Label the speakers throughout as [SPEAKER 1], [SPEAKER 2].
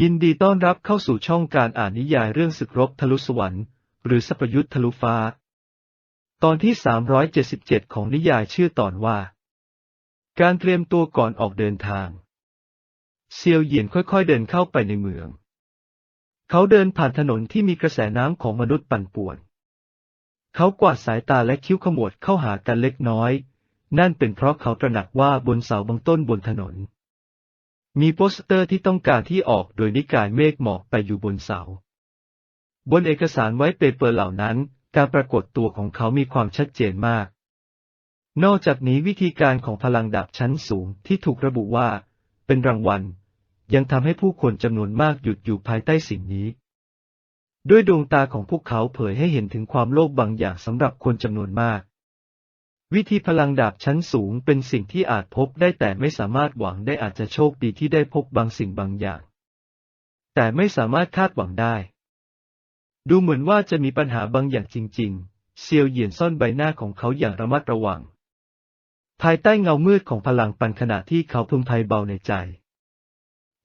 [SPEAKER 1] ยินดีต้อนรับเข้าสู่ช่องการอ่านนิยายเรื่องศึกรบทะลุสวรรค์ หรือสัพยุทธทะลุฟ้า ตอนที่ 377 ของนิยายชื่อตอนว่า การเตรียมตัวก่อนออกเดินทาง เซียวเหยียนค่อยๆเดินเข้าไปในเมือง เขาเดินผ่านถนนที่มีกระแสน้ำของมนุษย์ปั่นป่วน เขากวาดสายตาและคิ้วขมวดเข้าหากันเล็กน้อย นั่นเป็นเพราะเขาตระหนักว่าบนเสาบางต้นบนถนน มีโปสเตอร์ที่ต้องการที่ออกโดยนิกายเมฆหมอกไปอยู่บนเสา บนเอกสารไว้เปเปอร์เหล่านั้น การปรากฏตัวของเขามีความชัดเจนมาก นอกจากนี้วิธีการของพลังดาบชั้นสูงที่ถูกระบุว่า เป็นรางวัล ยังทำให้ผู้คนจำนวนมากหยุดอยู่ภายใต้สิ่งนี้ ด้วยดวงตาของพวกเขาเผยให้เห็นถึงความโลภบางอย่างสำหรับคนจำนวนมาก วิธีพลังดาบชั้นสูงเป็นสิ่งที่อาจพบได้แต่ไม่สามารถหวังได้อาจจะโชคดีที่ได้พบบางสิ่งบางอย่าง แต่ไม่สามารถคาดหวังได้ ดูเหมือนว่าจะมีปัญหาบางอย่างจริง ๆ เซียวเหยียนซ่อนใบหน้าของเขาอย่างระมัดระวัง ภายใต้เงามืดของพลังปันขณะที่เขาพึงไพเบาในใจ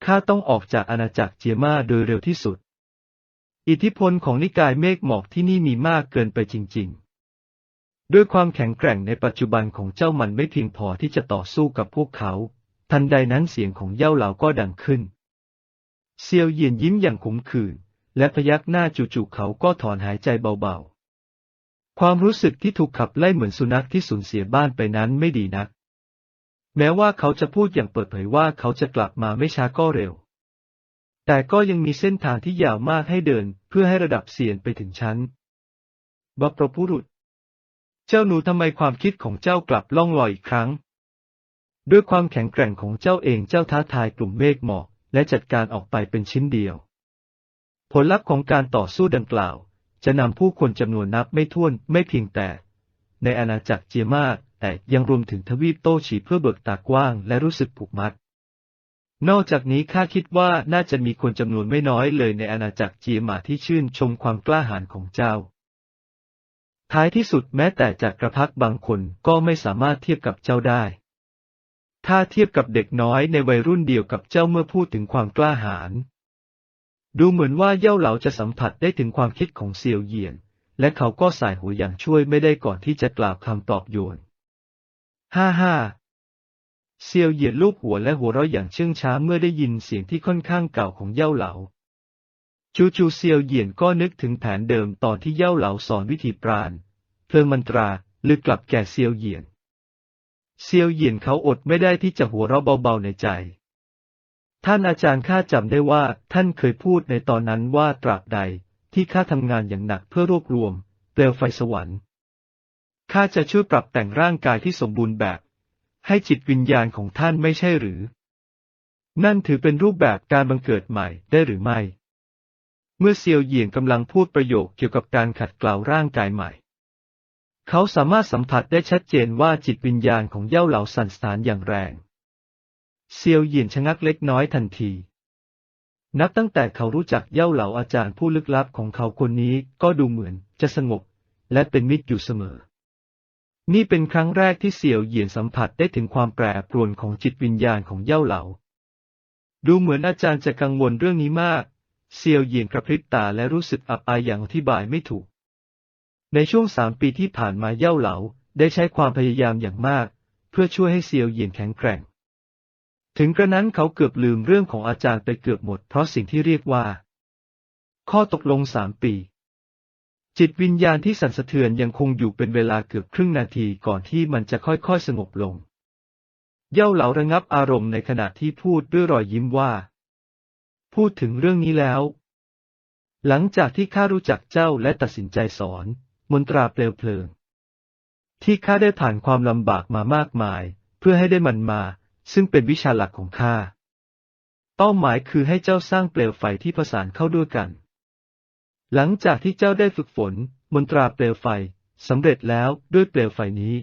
[SPEAKER 1] ข้าต้องออกจากอาณาจักรเจียมาโดยเร็วที่สุด อิทธิพลของนิกายเมฆหมอกที่นี่มีมากเกินไปจริง ๆ ด้วยความแข็งแกร่งในปัจจุบันของเจ้ามันไม่เพียงพอที่จะต่อสู้กับพวกเขา ทันใดนั้นเสียงของเย่าเหลาก็ดังขึ้น เซียวเยียนยิ้มอย่างขมขื่นและพยักหน้าจู่ๆเขาก็ถอนหายใจเบาๆ ความรู้สึกที่ถูกขับไล่เหมือนสุนัขที่สูญเสียบ้านไปนั้นไม่ดีนัก แม้ว่าเขาจะพูดอย่างเปิดเผยว่าเขาจะกลับมาไม่ช้าก็เร็ว แต่ก็ยังมีเส้นทางที่ยาวมากให้เดินเพื่อให้ระดับเสียนไปถึงชั้นบัปรพุรุษ เจ้าหนูทำไมความคิดของเจ้ากลับล่องลอยอีกครั้ง ด้วยความแข็งแกร่งของเจ้าเองเจ้าท้าทายกลุ่มเมฆหมอกและจัดการออกไปเป็นชิ้นเดียว ผลลัพธ์ของการต่อสู้ดังกล่าว จะนำผู้คนจำนวนนับไม่ถ้วนไม่เพียงแต่ ในอาณาจักรเจียมาแต่ยังรวมถึงทวีปโต้ฉีเพื่อเบิกตากว้างและรู้สึกผูกมัด นอกจากนี้ข้าคิดว่าน่าจะมีคนจำนวนไม่น้อยเลยในอาณาจักรเจียมาที่ชื่นชมความกล้าหาญของเจ้า ท้ายที่สุดแม้แต่จากกระพักบางคนก็ไม่สามารถเทียบกับเจ้าได้ ถ้าเทียบกับเด็กน้อยในวัยรุ่นเดียวกับเจ้าเมื่อพูดถึงความกล้าหาญ ดูเหมือนว่าเย่าเหลาจะสัมผัสได้ถึงความคิดของเซียวเหยียน และเขาก็สายหัวอย่างช่วยไม่ได้ก่อนที่จะกล่าวคำตอบโยน ฮ่าฮ่าเซียวเหยียดลูบหัวและหัวเราะอย่างเชื่องช้าเมื่อได้ยินเสียงที่ค่อนข้างเก่าของเย่าเหลา จูจูเซียวเหยียนก็นึกถึงแผนเดิมตอนที่เย่าเหลาสอนวิธีปราณ เพลิงมันตราลึกกลับแก่เซียวเหยียน เซียวเหยียนเขาอดไม่ได้ที่จะหัวเราะเบาๆในใจ ท่านอาจารย์ข้าจำได้ว่าท่านเคยพูดในตอนนั้นว่าตราบใดที่ข้าทำงานอย่างหนักเพื่อรวบรวมเปลวไฟสวรรค์ข้าจะช่วยปรับแต่งร่างกายที่สมบูรณ์แบบ ให้จิตวิญญาณของท่านไม่ใช่หรือ นั่นถือเป็นรูปแบบการบังเกิดใหม่ได้หรือไม่ เมื่อเซียวเหยียนกำลังพูดประโยคเกี่ยวกับการขัดเกลาร่างกายใหม่ เขาสามารถสัมผัสได้ชัดเจนว่าจิตวิญญาณของเย่าเหลาสั่นสานอย่างแรง เซียวเหยียนชะงักเล็กน้อยทันที นับตั้งแต่เขารู้จักเย่าเหลาอาจารย์ผู้ลึกลับของเขาคนนี้ก็ดูเหมือนจะสงบและเป็นมิตรอยู่เสมอ นี่เป็นครั้งแรกที่เสี่ยวเหยียนสัมผัสได้ถึงความแปรปรวนของจิตวิญญาณของเย่าเหลา ดูเหมือนอาจารย์จะกังวลเรื่องนี้มากเสี่ยวเหยียนกระพริบตาและรู้สึกอับอายอย่างอธิบายไม่ถูก ในช่วงสามปีที่ผ่านมาเย่าเหลาได้ใช้ความพยายามอย่างมาก เพื่อช่วยให้เซียวเหยียนแข็งแกร่ง ถึงกระนั้นเขาเกือบลืมเรื่องของอาจารย์ไปเกือบหมดเพราะสิ่งที่เรียกว่า ข้อตกลงสามปี จิตวิญญาณที่สั่นสะเทือนยังคงอยู่เป็นเวลาเกือบครึ่งนาทีก่อนที่มันจะค่อยๆสงบลง เย่าเหลาระงับอารมณ์ในขณะที่พูดด้วยรอยยิ้มว่า พูดถึงเรื่องนี้แล้ว หลังจากที่ข้ารู้จักเจ้าและตัดสินใจสอน มนตราเปลวเพลิง ที่ข้าได้ผ่านความลำบากมามากมาย เพื่อให้ได้มันมา ซึ่งเป็นวิชาหลักของข้า เป้าหมายคือให้เจ้าสร้างเปลวไฟที่ประสานเข้าด้วยกัน หลังจากที่เจ้าได้ฝึกฝน มนตราเปลวไฟสำเร็จแล้วด้วยเปลวไฟนี้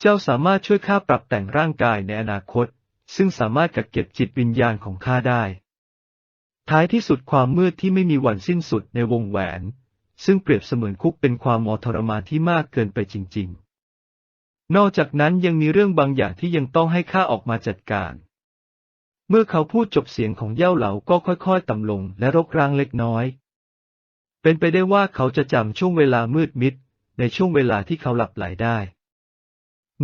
[SPEAKER 1] เจ้าสามารถช่วยข้าปรับแต่งร่างกายในอนาคต ซึ่งสามารถกักเก็บจิตวิญญาณของข้าได้ ท้ายที่สุดความมืดที่ไม่มีวันสิ้นสุดในวงแหวน ซึ่งเปรียบเสมือนคุกเป็นความมอทรมานที่มากเกินไปจริง ๆ นอกจากนั้นยังมีเรื่องบางอย่างที่ยังต้องให้ข้าออกมาจัดการ เมื่อเขาพูดจบเสียงของเย่าเหลาก็ค่อยๆ ต่ำลงและรกร้างเล็กน้อย เป็นไปได้ว่าเขาจะจำช่วงเวลามืดมิด ในช่วงเวลาที่เขาหลับไหลได้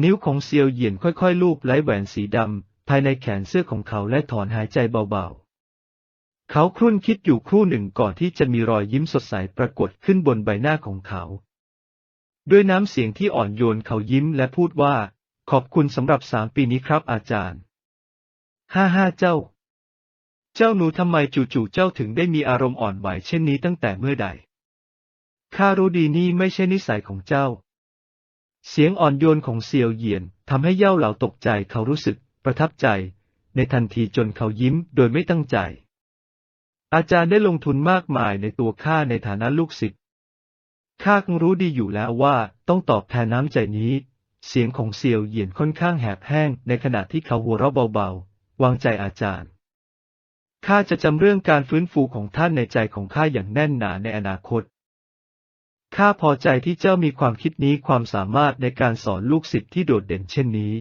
[SPEAKER 1] นิ้วของเซียวเหยียนค่อยๆลูบไล้แหวนสีดำภายในแขนเสื้อของเขาและถอนหายใจเบาๆ เขาครุ่นคิดอยู่ครู่หนึ่งก่อนที่จะมีรอยยิ้มสดใสปรากฏขึ้นบนใบหน้าของเขา ด้วยน้ำเสียงที่อ่อนโยนเขายิ้มและพูดว่า ขอบคุณสำหรับสามปีนี้ครับอาจารย์ ห้าห้าเจ้า เจ้าหนูทำไมจู่ๆเจ้าถึงได้มีอารมณ์อ่อนไหวเช่นนี้ตั้งแต่เมื่อใด ข้ารู้ดีนี่ไม่ใช่นิสัยของเจ้า เสียงอ่อนโยนของเซียวเหยียนทำให้เย่าเหล่าตกใจเขารู้สึกประทับใจ ในทันทีจนเขายิ้มโดยไม่ตั้งใจ อาจารย์ได้ลงทุนมากมายในตัวข้าในฐานะลูกศิษย์ข้าคงรู้ดีอยู่แล้วว่าต้องตอบแทนน้ำใจนี้ เสียงของเซียวเหยียนค่อนข้างแหบแห้งในขณะที่เขาหัวเราะเบาๆ วางใจอาจารย์ ข้าจะจำเรื่องการฟื้นฟูของท่านในใจของข้าอย่างแน่นหนาในอนาคต ข้าพอใจที่เจ้ามีความคิดนี้ความสามารถในการสอนลูกศิษย์ที่โดดเด่นเช่นนี้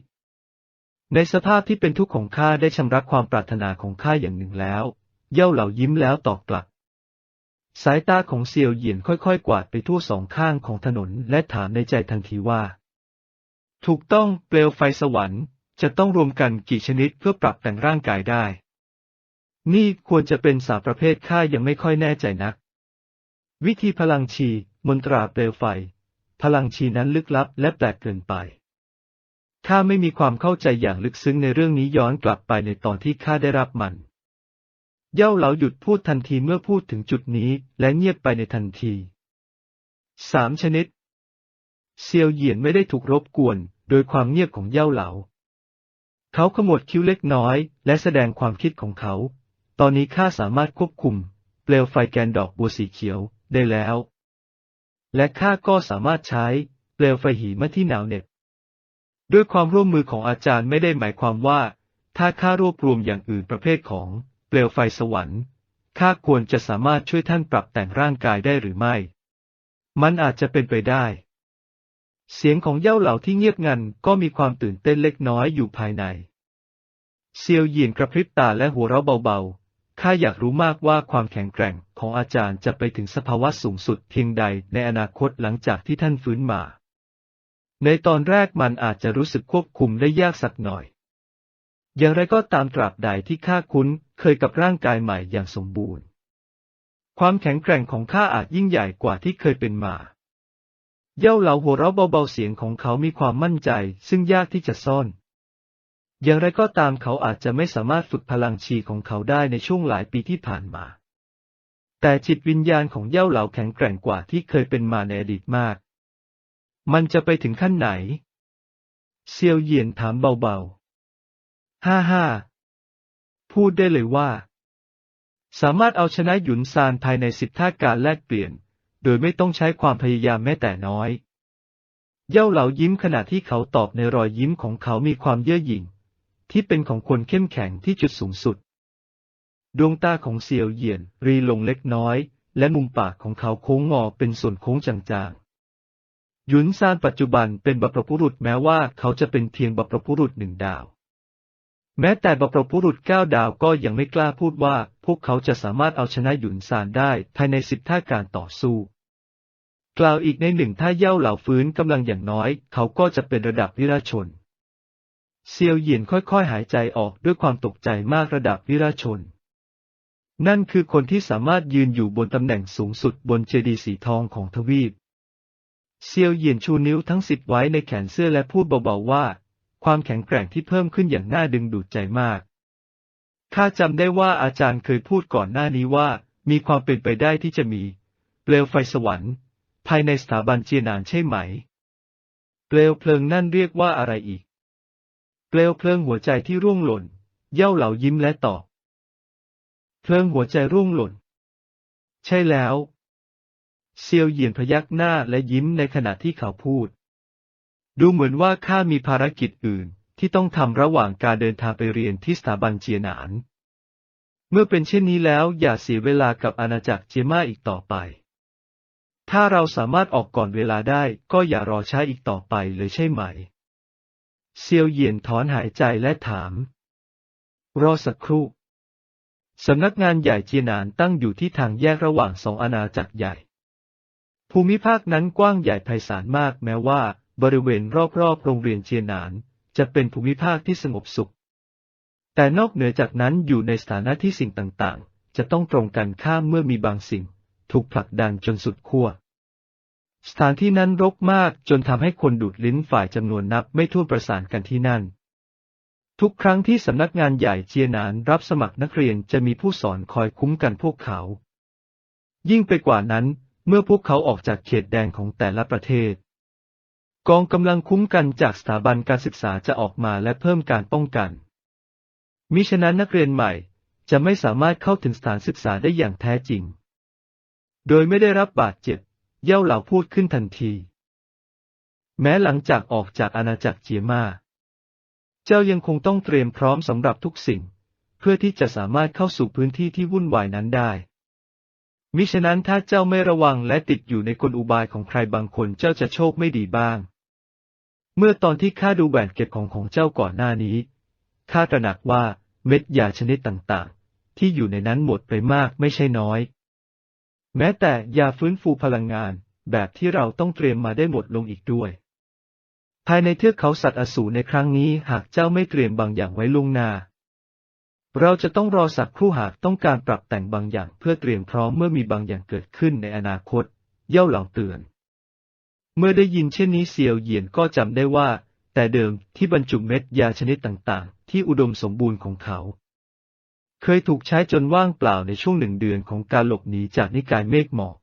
[SPEAKER 1] ในสภาพที่เป็นทุกข์ของข้าได้ชำระความปรารถนาของข้าอย่างหนึ่งแล้ว เย่าเหล่ายิ้มแล้วตอบกลับ สายตาของเซียวเหยียนค่อยๆ กวาดไปทั่วสองข้างของถนนและถามในใจทันทีว่า ถูกต้องเปลวไฟสวรรค์จะต้องรวมกันกี่ชนิดเพื่อปรับแต่งร่างกายได้ นี่ควรจะเป็นสาประเภทข้ายังไม่ค่อยแน่ใจนัก วิธีพลังชีมนตราเปลวไฟ พลังชีนั้นลึกลับและแปลกเกินไปข้าไม่มีความเข้าใจอย่างลึกซึ้งในเรื่องนี้ย้อนกลับไปในตอนที่ข้าได้รับมัน เย่าเหลาหยุดพูดทันทีเมื่อพูดถึงจุดนี้และเงียบไปในทันทีสามชนิด เซียวเหยียนไม่ได้ถูกรบกวน โดยความเงียบของเย่าเหลา เขาขมวดคิ้วเล็กน้อย และแสดงความคิดของเขา ตอนนี้ข้าสามารถควบคุม เปลวไฟแกนดอกบัวสีเขียวได้แล้ว และข้าก็สามารถใช้ เปลวไฟหิมะที่หนาวเหน็บด้วยความร่วมมือของอาจารย์ไม่ได้หมายความว่า ถ้าข้ารวบรวมอย่างอื่นประเภทของ เปลวไฟสวรรค์ข้าควรจะสามารถช่วยท่านปรับแต่งร่างกายได้หรือไม่ มันอาจจะเป็นไปได้ เสียงของเย่าเหล่าที่เงียบงันก็มีความตื่นเต้นเล็กน้อยอยู่ภายใน เซียวเหยียนกระพริบตาและหัวเราะเบาๆ ข้าอยากรู้มากว่าความแข็งแกร่งของอาจารย์จะไปถึงสภาวะสูงสุดเพียงใดในอนาคตหลังจากที่ท่านฟื้นมา ในตอนแรกมันอาจจะรู้สึกควบคุมได้ยากสักหน่อย อย่างไรก็ตามตราบใดที่ข้าคุ้นเคยกับร่างกายใหม่อย่างสมบูรณ์ ความแข็งแกร่งของข้าอาจยิ่งใหญ่กว่าที่เคยเป็นมา เย่าเหลาหัวเราะเบาๆเสียงของเขามีความมั่นใจซึ่งยากที่จะซ่อน อย่างไรก็ตามเขาอาจจะไม่สามารถฝึกพลังชีของเขาได้ในช่วงหลายปีที่ผ่านมา แต่จิตวิญญาณของเย่าเหลาแข็งแกร่งกว่าที่เคยเป็นมาในอดีตมาก มันจะไปถึงขั้นไหน เซียวเยียนถามเบาๆ ฮ่าฮ่าพูดได้เลยว่า สามารถเอาชนะหยุนซานภายในสิบท่าการแลกเปลี่ยน โดยไม่ต้องใช้ความพยายามแม้แต่น้อย เย่าเหลายิ้มขณะที่เขาตอบในรอยยิ้มของเขามีความเย่อหยิ่ง ที่เป็นของคนเข้มแข็งที่จุดสูงสุด ดวงตาของเซียวเหยียนรีลงเล็กน้อย และมุมปากของเขาโค้งงอเป็นส่วนโค้งจางๆ หยุนซานปัจจุบันเป็นบัพพบุรุษแม้ว่าเขาจะเป็นเพียงบัพพบุรุษหนึ่งดาว แม้แต่บัพบุรุษเก้าดาวก็ยังไม่กล้าพูดว่า พวกเขาจะสามารถเอาชนะหยุนซานได้ภายในสิบท่าการต่อสู้ กล่าวอีกในหนึ่งถ้าเย่าเหล่าฟื้นกำลังอย่างน้อย เขาก็จะเป็นระดับวิราชน เซียวเหยียนค่อยๆหายใจออกด้วยความตกใจมากระดับวิราชน นั่นคือคนที่สามารถยืนอยู่บนตำแหน่งสูงสุดบนเจดีย์สีทองของทวีปเซียวเหยียนชูนิ้วทั้งสิบไว้ในแขนเสื้อและพูดเบาๆว่า ความแข็งแกร่งที่เพิ่มขึ้นอย่างน่าดึงดูดใจมาก ข้าจำได้ว่าอาจารย์เคยพูดก่อนหน้านี้ว่า มีความเป็นไปได้ที่จะมี เปลวไฟสวรรค์ ภายในสถาบันเจียนานใช่ไหม เปลวเพลิงนั่นเรียกว่าอะไรอีก เปลวเพลิงหัวใจที่ร่วงหล่น เย่าเหลายิ้มและตอบ เพลิงหัวใจร่วงหล่น ใช่แล้ว เซียวเหยียนพยักหน้าและยิ้มในขณะที่เขาพูด ดูเหมือนว่าข้ามีภารกิจอื่น ที่ต้องทำระหว่างการเดินทางไปเรียนที่สถาบันเจียหนาน เมื่อเป็นเช่นนี้แล้วอย่าเสียเวลากับอาณาจักรเจียมาอีกต่อไป ถ้าเราสามารถออกก่อนเวลาได้ก็อย่ารอช้าอีกต่อไปเลยใช่ไหม เซียวเหยียนถอนหายใจและถาม รอสักครู่ สำนักงานใหญ่เจียหนานตั้งอยู่ที่ทางแยกระหว่างสองอาณาจักรใหญ่ ภูมิภาคนั้นกว้างใหญ่ไพศาลมากแม้ว่า บริเวณรอบๆโรงเรียนเจียนาน จะเป็นภูมิภาคที่สงบสุข แต่นอกเหนือจากนั้นอยู่ในสถานะที่สิ่งต่างๆ จะต้องตรงกันข้ามเมื่อมีบางสิ่ง ถูกผลักดันจนสุดขั้ว สถานที่นั้นรกมากจนทำให้คนดูดลิ้นฝ่ายจำนวนนับไม่ถ้วนประสานกันที่นั่น ทุกครั้งที่สำนักงานใหญ่เจียนานรับสมัครนักเรียนจะมีผู้สอนคอยคุ้มกันพวกเขา ยิ่งไปกว่านั้นเมื่อพวกเขาออกจากเขตแดนของแต่ละประเทศ กองกำลังคุ้มกันจากสถาบันการศึกษาจะออกมาและเพิ่มการป้องกัน มิฉะนั้นนักเรียนใหม่ จะไม่สามารถเข้าถึงสถานศึกษาได้อย่างแท้จริง โดยไม่ได้รับบาดเจ็บ เย่าเหล่าพูดขึ้นทันที แม้หลังจากออกจากอาณาจักรเจียมา เจ้ายังคงต้องเตรียมพร้อมสำหรับทุกสิ่ง เพื่อที่จะสามารถเข้าสู่พื้นที่ที่วุ่นวายนั้นได้มิฉะนั้นถ้าเจ้าไม่ระวังและติดอยู่ในกลอุบายของใครบางคนเจ้าจะโชคไม่ดีบ้าง เมื่อตอนที่ข้าดูแหวนเก็บของของเจ้าก่อนหน้านี้ ข้าตระหนักว่าเม็ดยาชนิดต่างๆ ที่อยู่ในนั้นหมดไปมากไม่ใช่น้อย แม้แต่ยาฟื้นฟูพลังงานแบบที่เราต้องเตรียมมาได้หมดลงอีกด้วย ภายในเทือกเขาสัตว์อสูรในครั้งนี้หากเจ้าไม่เตรียมบางอย่างไว้ล่วงหน้า เราจะต้องรอสักครู่หากต้องการปรับแต่งบางอย่างเพื่อเตรียมพร้อมเมื่อมีบางอย่างเกิดขึ้นในอนาคต เย่าเหล่าเตือน เมื่อได้ยินเช่นนี้เซียวเหยียนก็จำได้ว่า แต่เดิมที่บรรจุเม็ดยาชนิดต่างๆ ที่อุดมสมบูรณ์ของเขา เคยถูกใช้จนว่างเปล่าในช่วงหนึ่งเดือนของการหลบหนีจากนิกายเมฆหมอก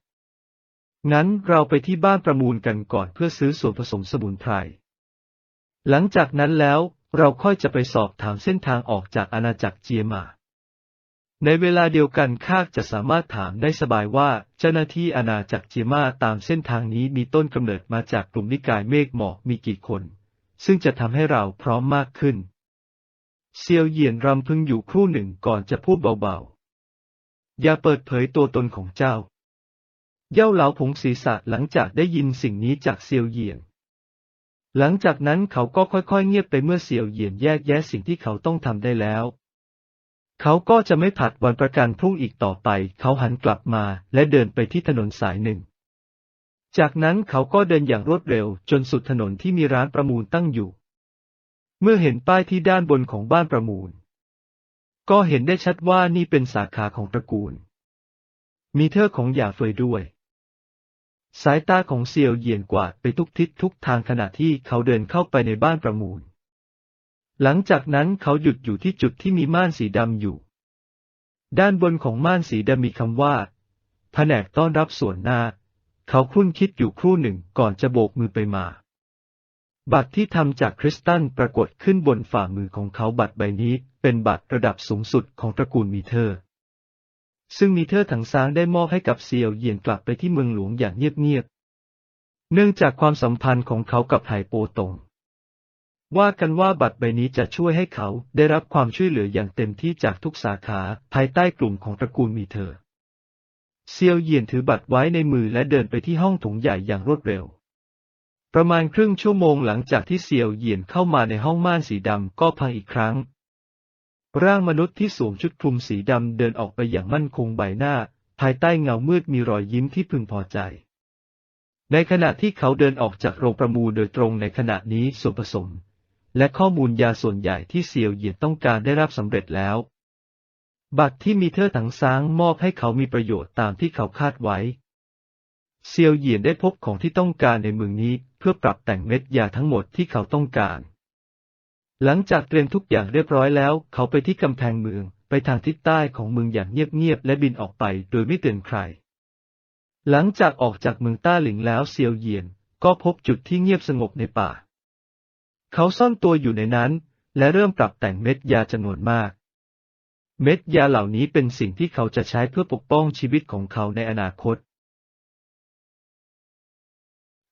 [SPEAKER 1] งั้นเราไปที่บ้านประมูลกันก่อนเพื่อซื้อส่วนผสมสมุนไพร หลังจากนั้นแล้วเราค่อยจะไปสอบถามเส้นทางออกจากอาณาจักรเจียมา ในเวลาเดียวกันข้าจะสามารถถามได้สบายว่า เจ้าหน้าที่อาณาจักรจีมาตามเส้นทางนี้มีต้นกำเนิดมาจากกลุ่มนิกายเมฆหมอกมีกี่คน ซึ่งจะทำให้เราพร้อมมากขึ้น เซียวเยียนรำพึงอยู่ครู่หนึ่งก่อนจะพูดเบาๆ อย่าเปิดเผยตัวตนของเจ้า เย่าเหลาผงศีรษะหลังจากได้ยินสิ่งนี้จากเซียวเยียน หลังจากนั้นเขาก็ค่อยๆ เงียบไปเมื่อเซียวเยียนแยกแยะสิ่งที่เขาต้องทำได้แล้ว เขาก็จะไม่ผัดวันประกันพรุ่งอีกต่อไป เขาหันกลับมาและเดินไปที่ถนนสายหนึ่ง จากนั้นเขาก็เดินอย่างรวดเร็วจนสุดถนนที่มีร้านประมูลตั้งอยู่ เมื่อเห็นป้ายที่ด้านบนของบ้านประมูล ก็เห็นได้ชัดว่านี่เป็นสาขาของตระกูล มีเธอของหย่าเฟยด้วย สายตาของเซียวเยียนกวาดไปทุกทิศทุกทางขณะที่เขาเดินเข้าไปในบ้านประมูล หลังจากนั้นเขาหยุดอยู่ที่จุดที่มีม่านสีดำอยู่ ด้านบนของม่านสีดำมีคำว่า แผนกต้อนรับส่วนหน้า เขาครุ่นคิดอยู่ครู่หนึ่งก่อนจะโบกมือไปมา บัตรที่ทำจากคริสตัลปรากฏขึ้นบนฝ่ามือของเขาบัตรใบนี้เป็นบัตรระดับสูงสุดของตระกูลมีเธอร์ซึ่งมีเธอถังซางได้มอบให้กับเซียวเหยียนกลับไปที่เมืองหลวงอย่างเงียบๆ เนื่องจากความสัมพันธ์ของเขากับไห่โปตง ว่ากันว่าบัตรใบนี้จะช่วยให้เขาได้รับความช่วยเหลืออย่างเต็มที่จากทุกสาขาภายใต้กลุ่มของตระกูลมีเธอ เซียวเยียนถือบัตรไว้ในมือและเดินไปที่ห้องโถงใหญ่อย่างรวดเร็ว ประมาณครึ่งชั่วโมงหลังจากที่เซียวเยียนเข้ามาในห้องม่านสีดำก็พังอีกครั้ง ร่างมนุษย์ที่สวมชุดคลุมสีดำเดินออกไปอย่างมั่นคงใบหน้า ภายใต้เงามืดมีรอยยิ้มที่พึงพอใจในขณะที่เขาเดินออกจากโรงประมูลโดยตรงในขณะนี้ส่วนผสม และข้อมูลยาส่วนใหญ่ที่เซียวเหยียนต้องการได้รับสำเร็จแล้ว บัตรที่มีเธอถังซ้างมอบให้เขามีประโยชน์ตามที่เขาคาดไว้ เซียวเหยียนได้พบของที่ต้องการในเมืองนี้เพื่อปรับแต่งเม็ดยาทั้งหมดที่เขาต้องการ หลังจากเตรียมทุกอย่างเรียบร้อยแล้ว เขาไปที่กำแพงเมืองไปทางทิศใต้ของเมืองอย่างเงียบๆและบินออกไปโดยไม่เตือนใคร หลังจากออกจากเมืองต้าหลิงแล้วเซียวเหยียนก็พบจุดที่เงียบสงบในป่า เขาซ่อนตัวอยู่ในนั้น และเริ่มปรับแต่งเม็ดยาจำนวนมาก เม็ดยาเหล่านี้เป็นสิ่งที่เขาจะใช้เพื่อปกป้องชีวิตของเขาในอนาคต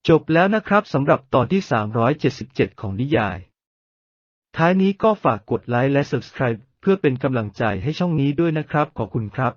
[SPEAKER 1] จบแล้วนะครับสำหรับตอนที่ 377 ของนิยาย ท้ายนี้ก็ฝากกดไลค์และ Subscribe เพื่อเป็นกำลังใจให้ช่องนี้ด้วยนะครับขอบคุณครับ